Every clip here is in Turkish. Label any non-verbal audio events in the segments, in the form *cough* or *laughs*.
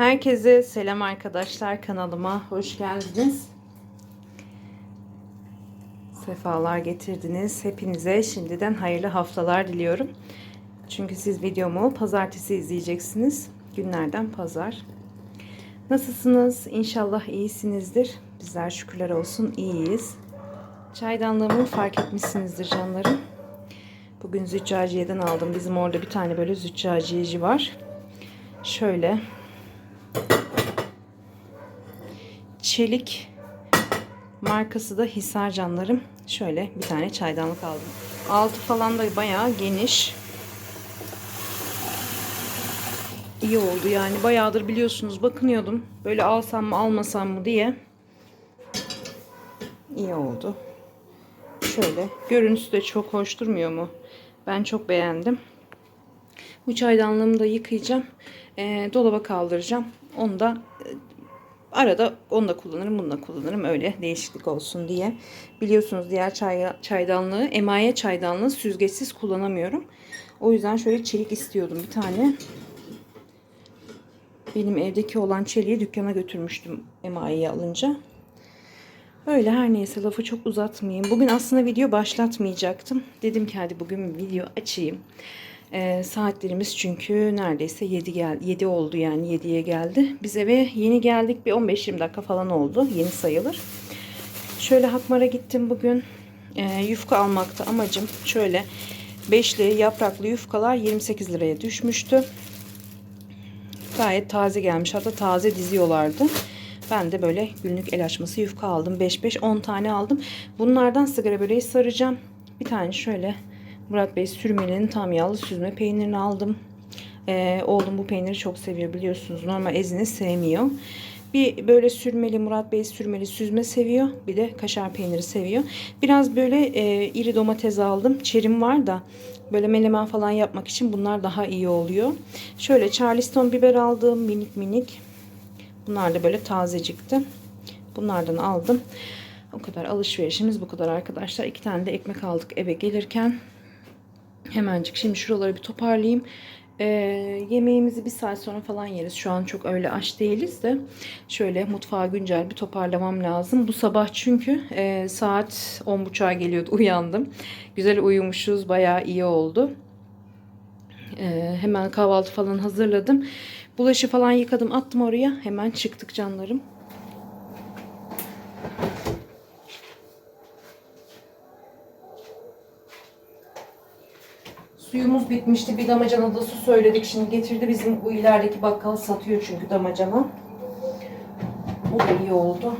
Herkese selam arkadaşlar kanalıma hoş geldiniz. Sefalar getirdiniz. Hepinize şimdiden hayırlı haftalar diliyorum. Çünkü siz videomu pazartesi izleyeceksiniz. Günlerden pazar. Nasılsınız? İnşallah iyisinizdir. Bizler şükürler olsun iyiyiz. Çaydanlığımı fark etmişsinizdir canlarım. Bugün züccaciyeden aldım. Bizim orada bir tane böyle züccaciyeci var. Şöyle çelik markası da Hisar canlarım. Şöyle bir tane çaydanlık aldım. Altı falan da bayağı geniş. İyi oldu yani bayağıdır biliyorsunuz bakınıyordum. Böyle alsam mı almasam mı diye. İyi oldu. Şöyle görüntüsü de çok hoş durmuyor mu? Ben çok beğendim. Bu çaydanlığımı da yıkayacağım. E, dolaba kaldıracağım. Onu da e, arada onu da kullanırım, bunu da kullanırım. Öyle değişiklik olsun diye. Biliyorsunuz diğer çay, çaydanlığı, emaye çaydanlığı süzgeçsiz kullanamıyorum. O yüzden şöyle çelik istiyordum bir tane. Benim evdeki olan çeliği dükkana götürmüştüm emayeyi alınca. Öyle her neyse lafı çok uzatmayayım. Bugün aslında video başlatmayacaktım. Dedim ki hadi bugün video açayım. E, saatlerimiz çünkü neredeyse 7 gel 7 oldu yani 7'ye geldi. Biz eve yeni geldik bir 15-20 dakika falan oldu. Yeni sayılır. Şöyle Hakmar'a gittim bugün. E, yufka almakta amacım şöyle beşli yapraklı yufkalar 28 liraya düşmüştü. Gayet taze gelmiş. Hatta taze diziyorlardı. Ben de böyle günlük el açması yufka aldım. 5-5 10 tane aldım. Bunlardan sigara böreği saracağım. Bir tane şöyle Murat Bey sürmenin tam yağlı süzme peynirini aldım. Ee, oğlum bu peyniri çok seviyor biliyorsunuz. Normal ezine sevmiyor. Bir böyle sürmeli Murat Bey sürmeli süzme seviyor. Bir de kaşar peyniri seviyor. Biraz böyle e, iri domates aldım. Çerim var da böyle menemen falan yapmak için bunlar daha iyi oluyor. Şöyle Charleston biber aldım minik minik. Bunlar da böyle tazecikti. Bunlardan aldım. O kadar alışverişimiz bu kadar arkadaşlar. İki tane de ekmek aldık eve gelirken. Hemencik şimdi şuraları bir toparlayayım. Ee, yemeğimizi bir saat sonra falan yeriz. Şu an çok öyle aç değiliz de. Şöyle mutfağı güncel bir toparlamam lazım. Bu sabah çünkü e, saat 10.30'a geliyordu. *laughs* Uyandım. Güzel uyumuşuz. Bayağı iyi oldu. Ee, hemen kahvaltı falan hazırladım. Bulaşı falan yıkadım attım oraya. Hemen çıktık canlarım. Suyumuz bitmişti. Bir damacana da su söyledik. Şimdi getirdi bizim bu ilerideki bakkal satıyor çünkü damacana. O da iyi oldu.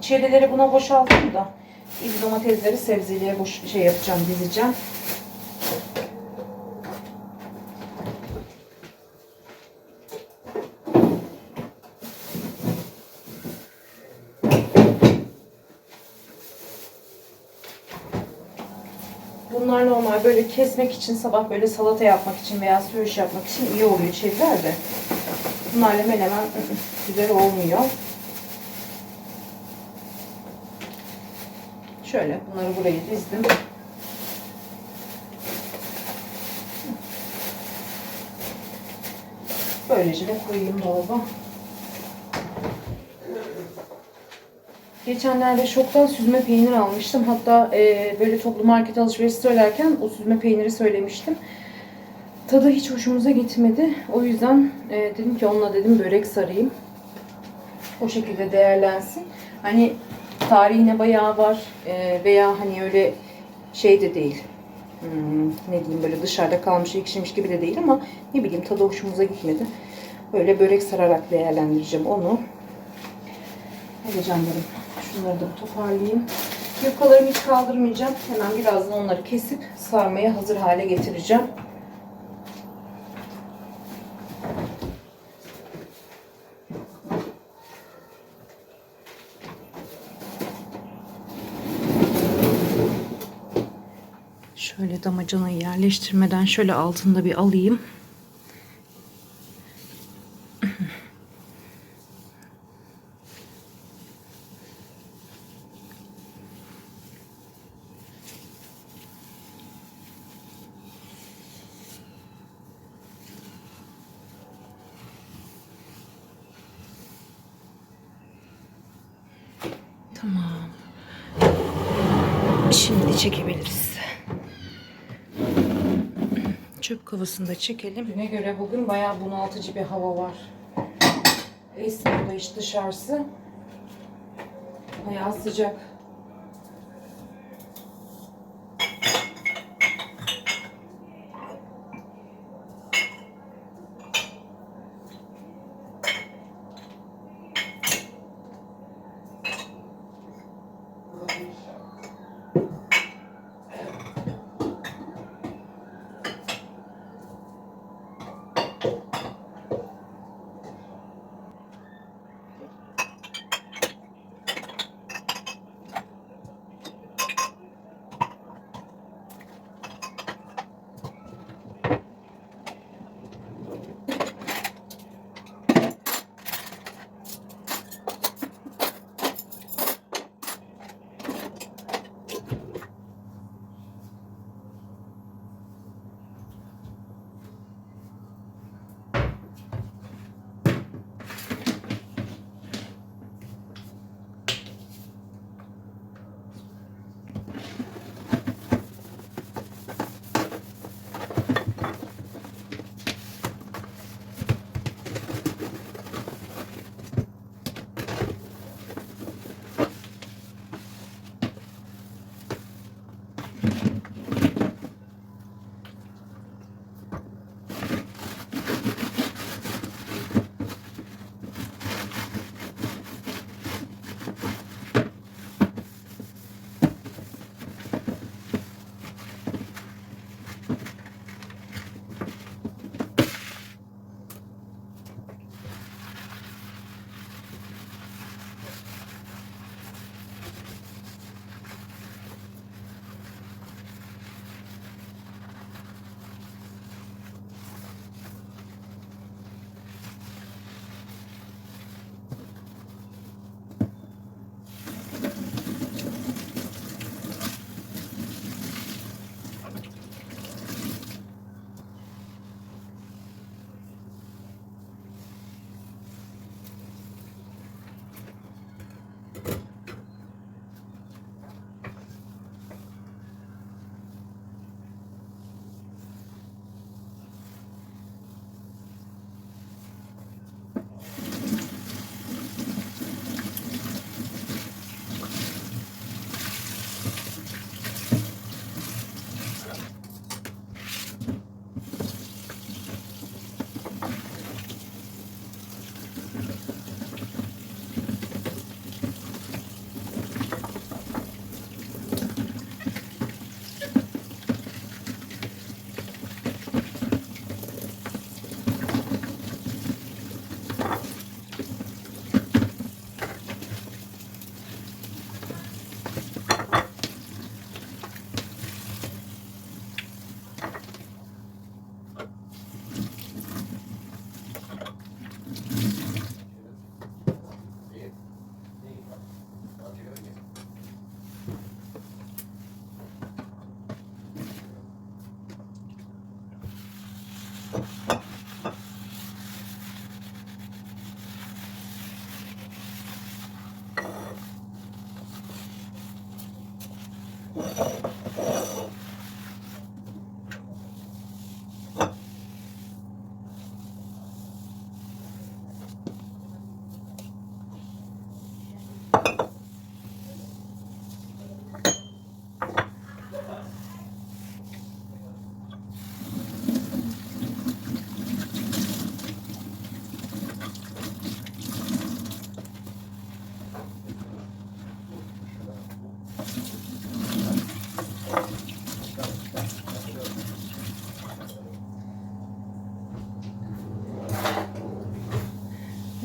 Çerileri buna boşalttım da. İz domatesleri sebzeliğe boş şey yapacağım, dizeceğim. Bunlar normal böyle kesmek için sabah böyle salata yapmak için veya söğüş yapmak için iyi oluyor çevreler de. Bunlarla menemen güzel olmuyor. Şöyle bunları buraya dizdim. Böylece de koyayım dolaba. Geçenlerde şoktan süzme peynir almıştım. Hatta e, böyle toplu market alışverişi söylerken o süzme peyniri söylemiştim. Tadı hiç hoşumuza gitmedi. O yüzden e, dedim ki onunla dedim börek sarayım. O şekilde değerlensin. Hani tarihine bayağı var e, veya hani öyle şey de değil. Hmm, ne diyeyim böyle dışarıda kalmış ekşimiş gibi de değil ama ne bileyim tadı hoşumuza gitmedi. Böyle börek sararak değerlendireceğim onu. Hadi canlarım. Şunları da toparlayayım. Yufkalarımı hiç kaldırmayacağım. Hemen birazdan onları kesip sarmaya hazır hale getireceğim. Şöyle damacanayı yerleştirmeden şöyle altında bir alayım. Şimdi çekebiliriz. Çöp kovasını da çekelim. Güne göre bugün bayağı bunaltıcı bir hava var. Esmiyor da iş dışarısı. Bayağı sıcak.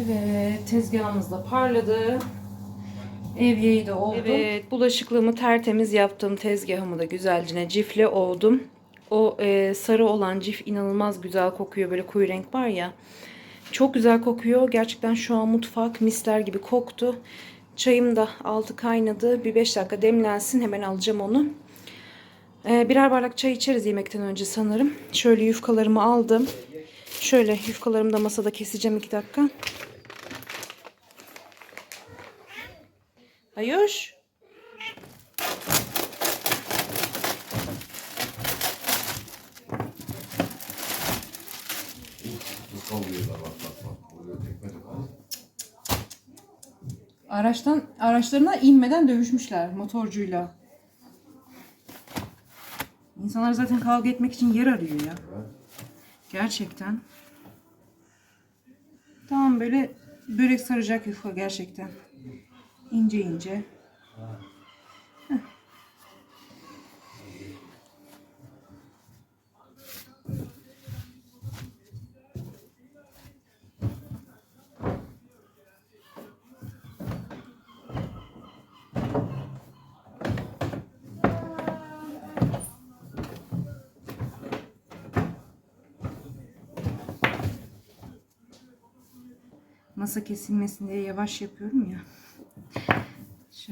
Evet, tezgahımız da parladı. Evyeyi de oldu. Evet, bulaşıklığımı tertemiz yaptım. Tezgahımı da güzelce cifle oldum. O e, sarı olan cif inanılmaz güzel kokuyor. Böyle koyu renk var ya. Çok güzel kokuyor. Gerçekten şu an mutfak misler gibi koktu. Çayım da altı kaynadı. Bir 5 dakika demlensin. Hemen alacağım onu. E, birer bardak çay içeriz yemekten önce sanırım. Şöyle yufkalarımı aldım. Şöyle yufkalarımı da masada keseceğim 2 dakika. Hayoş. Araçtan, araçlarına inmeden dövüşmüşler motorcuyla. İnsanlar zaten kavga etmek için yer arıyor ya. Gerçekten. Tamam böyle börek saracak yufka gerçekten. İnce ince. Heh. Masa kesilmesin diye yavaş yapıyorum ya.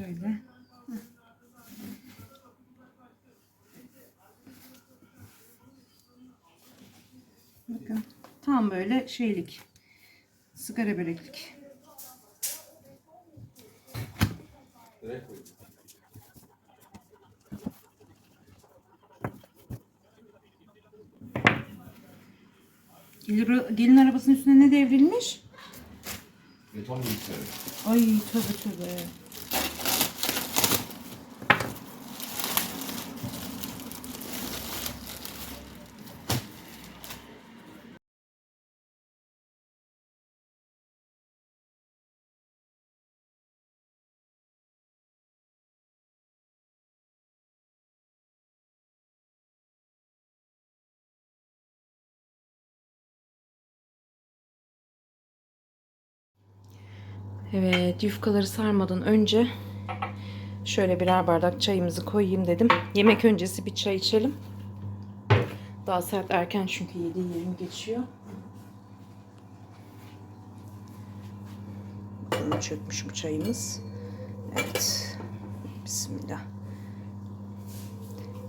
Şöyle. Bakın. Tam böyle şeylik. Sigara böreklik. Gelin, gelin arabasının üstüne ne devrilmiş? Beton bilgisayarı. Ay tövbe tövbe. Evet yufkaları sarmadan önce şöyle birer bardak çayımızı koyayım dedim. Yemek öncesi bir çay içelim. Daha saat erken çünkü 7.20 geçiyor. Bakalım çökmüş mü çayımız? Evet. Bismillah.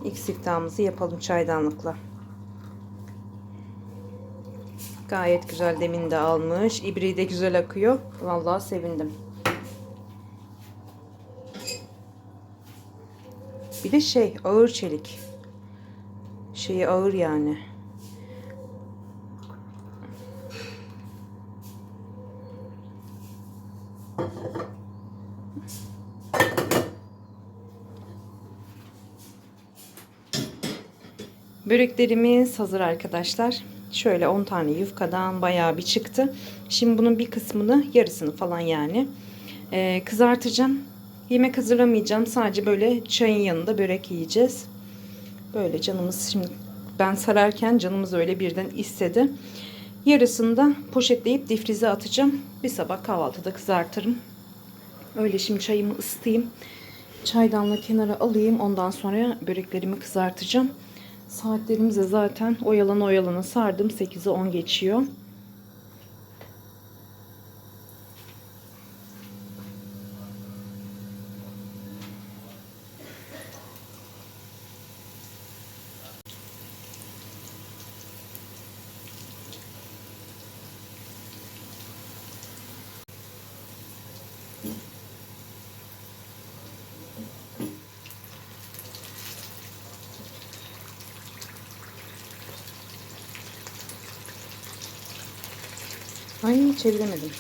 İlk siftahımızı yapalım çaydanlıkla. Gayet güzel demin de almış. İbriği de güzel akıyor. Vallahi sevindim. Bir de şey ağır çelik. Şeyi ağır yani. Böreklerimiz hazır arkadaşlar. Şöyle 10 tane yufkadan bayağı bir çıktı. Şimdi bunun bir kısmını yarısını falan yani e, kızartacağım. Yemek hazırlamayacağım. Sadece böyle çayın yanında börek yiyeceğiz. Böyle canımız şimdi ben sararken canımız öyle birden istedi. Yarısını da poşetleyip difrize atacağım. Bir sabah kahvaltıda kızartırım. Öyle şimdi çayımı ısıtayım. Çaydanla kenara alayım. Ondan sonra böreklerimi kızartacağım. Saatlerimiz de zaten oyalana oyalana sardım. 8'e 10 geçiyor. Ay çeviremedim.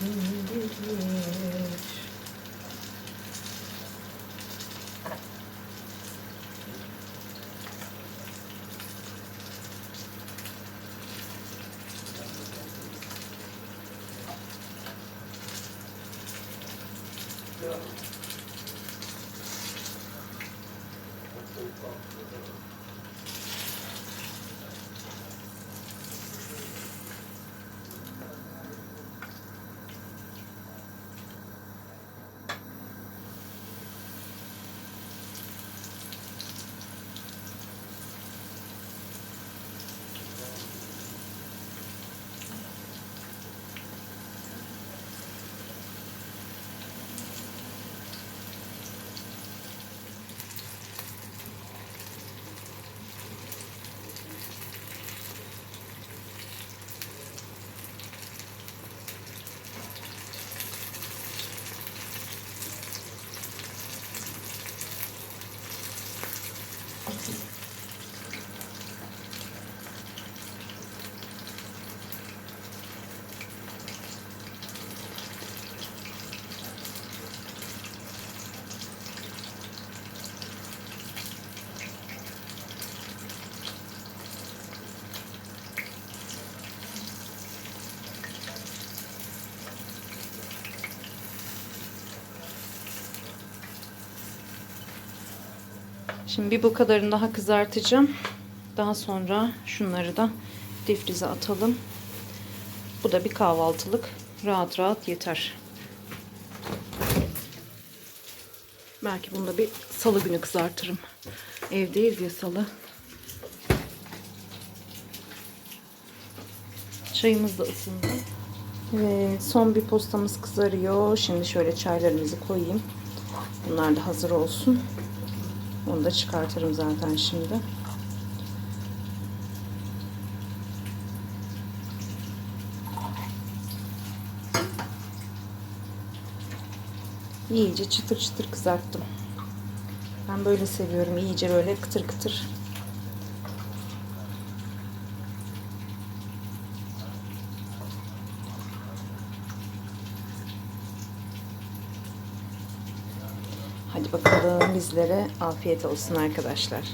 Thank you. Şimdi bir bu kadarını daha kızartacağım. Daha sonra şunları da difrize atalım. Bu da bir kahvaltılık. Rahat rahat yeter. Belki bunu da bir salı günü kızartırım. Evdeyiz ya salı. Çayımız da ısındı. Ve son bir postamız kızarıyor. Şimdi şöyle çaylarımızı koyayım. Bunlar da hazır olsun. Onu da çıkartırım zaten şimdi. İyice çıtır çıtır kızarttım. Ben böyle seviyorum. İyice böyle kıtır kıtır. Hadi bakalım bizlere afiyet olsun arkadaşlar.